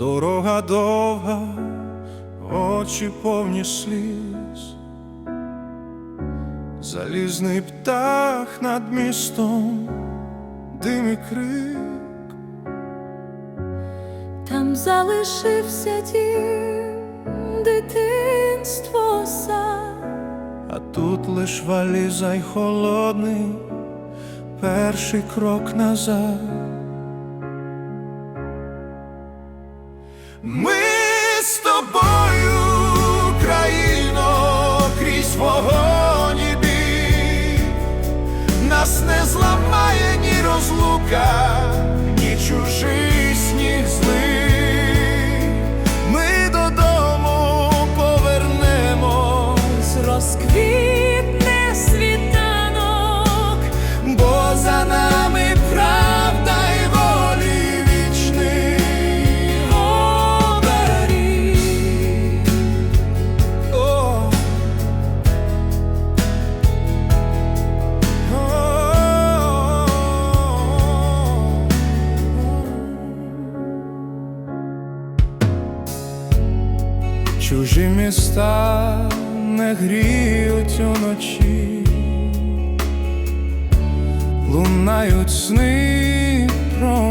Дорога довга, очі повні сліз, залізний птах над містом, дим і крик, Там залишився дім, дитинство сад, а тут лиш валіза й холодний перший крок назад. Ми з тобою, країно, крізь вогонь і бій, нас не зламає ні розлука, Чужі міста не гріють уночі, лунають сни про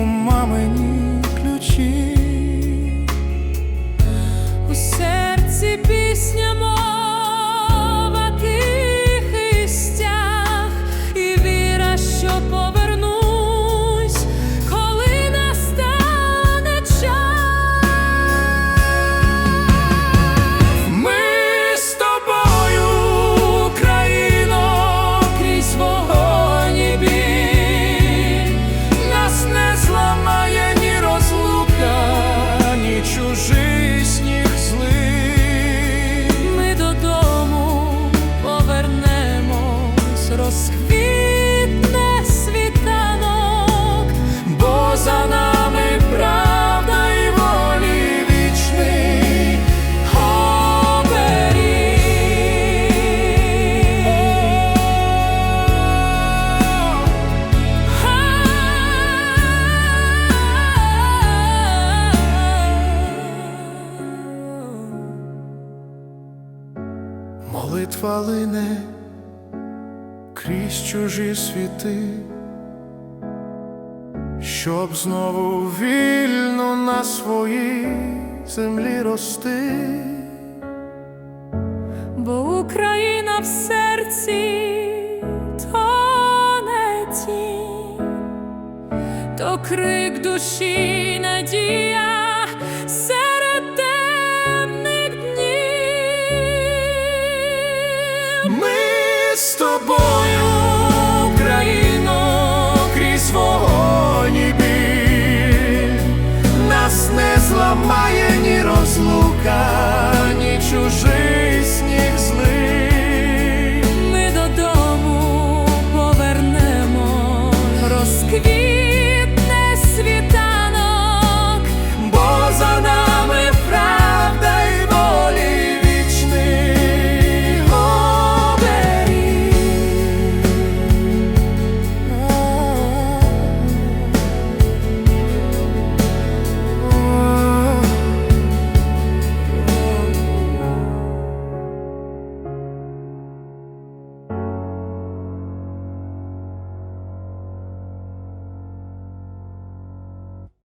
розквітне світанок, Бо за нами правда і волі вічний оберіг. Молитва лине крізь чужі світи, щоб знову вільно на своїй землі рости. Бо Україна в серці то не тінь, то крик душі надія серед темних днів. Ми з тобою, крізь біль. Нас не зламає ні розлука,